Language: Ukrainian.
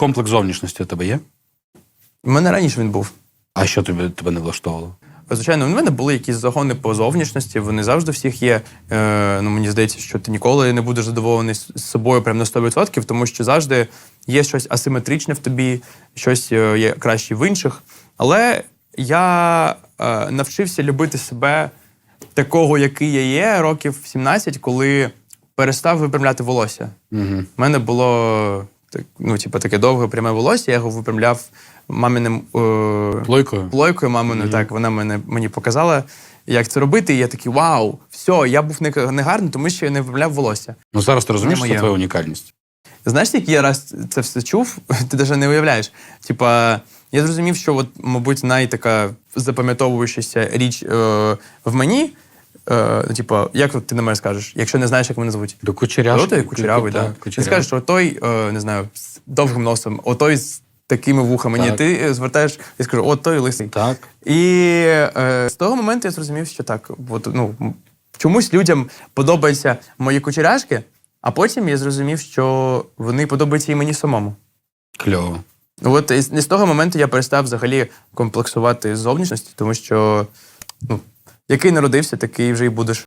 Комплекс зовнішності у тебе є? У мене раніше він був. А що тобі тебе не влаштовувало? Звичайно, у мене були якісь загони по зовнішності, вони завжди всіх є. Е, ну, мені здається, що ти ніколи не будеш задоволений з собою прям на 100%, тому що завжди є щось асиметричне в тобі, щось е, є краще в інших. Але я е, навчився любити себе такого, який я є, років 17, коли перестав випрямляти волосся. Угу. У мене було так, ну, типу, таке довге пряме волосся, я його випрямляв маминим. Е, Плойкою? плойкою маминою, так, вона мене, мені показала, як це робити. І я такий, вау, все, я був не, не гарний, тому що я не виправляв волосся. Ну зараз ти розумієш, що це моє. твоя унікальність. Знаєш, який я раз це все чув, ти навіть не уявляєш. Типа, я зрозумів, що, от, мабуть, найтака запам'ятовуючася річ е, в мені. Е, ну, типа, як ти на мене скажеш, якщо не знаєш, як мене звуть? До кучерявий. Отой кучерявий, так. Ти скажеш, що той, е, не знаю, з довгим носом, отой з такими вухами. Ні, ти е, звертаєш і скажу, о, той лисий. Так. І е, з того моменту я зрозумів, що так, от, ну, чомусь людям подобаються мої кучеряшки, а потім я зрозумів, що вони подобаються і мені самому. Кльово. Ну, От і з того моменту я перестав взагалі комплексувати з зовнішності, тому що ну, який народився, такий вже й будеш.